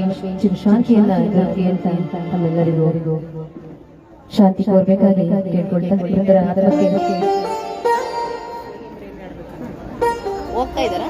ಚಿಕ್ಕಬಳ್ಳಾಪುರವರ ಶಾಂತಿಯನ್ನ ಗತಿ ಅಂತ ತಮ್ಮೆಲ್ಲರಿಗೂ ಶಾಂತಿ ಕೋರ್ಬೇಕಾಗಿ ಕೇಳ್ಕೊಳ್ತಾ ಆತ್ಮಕ್ಕೆ ಹೋಗ್ತಾ ಇದ್ದಾರಾ?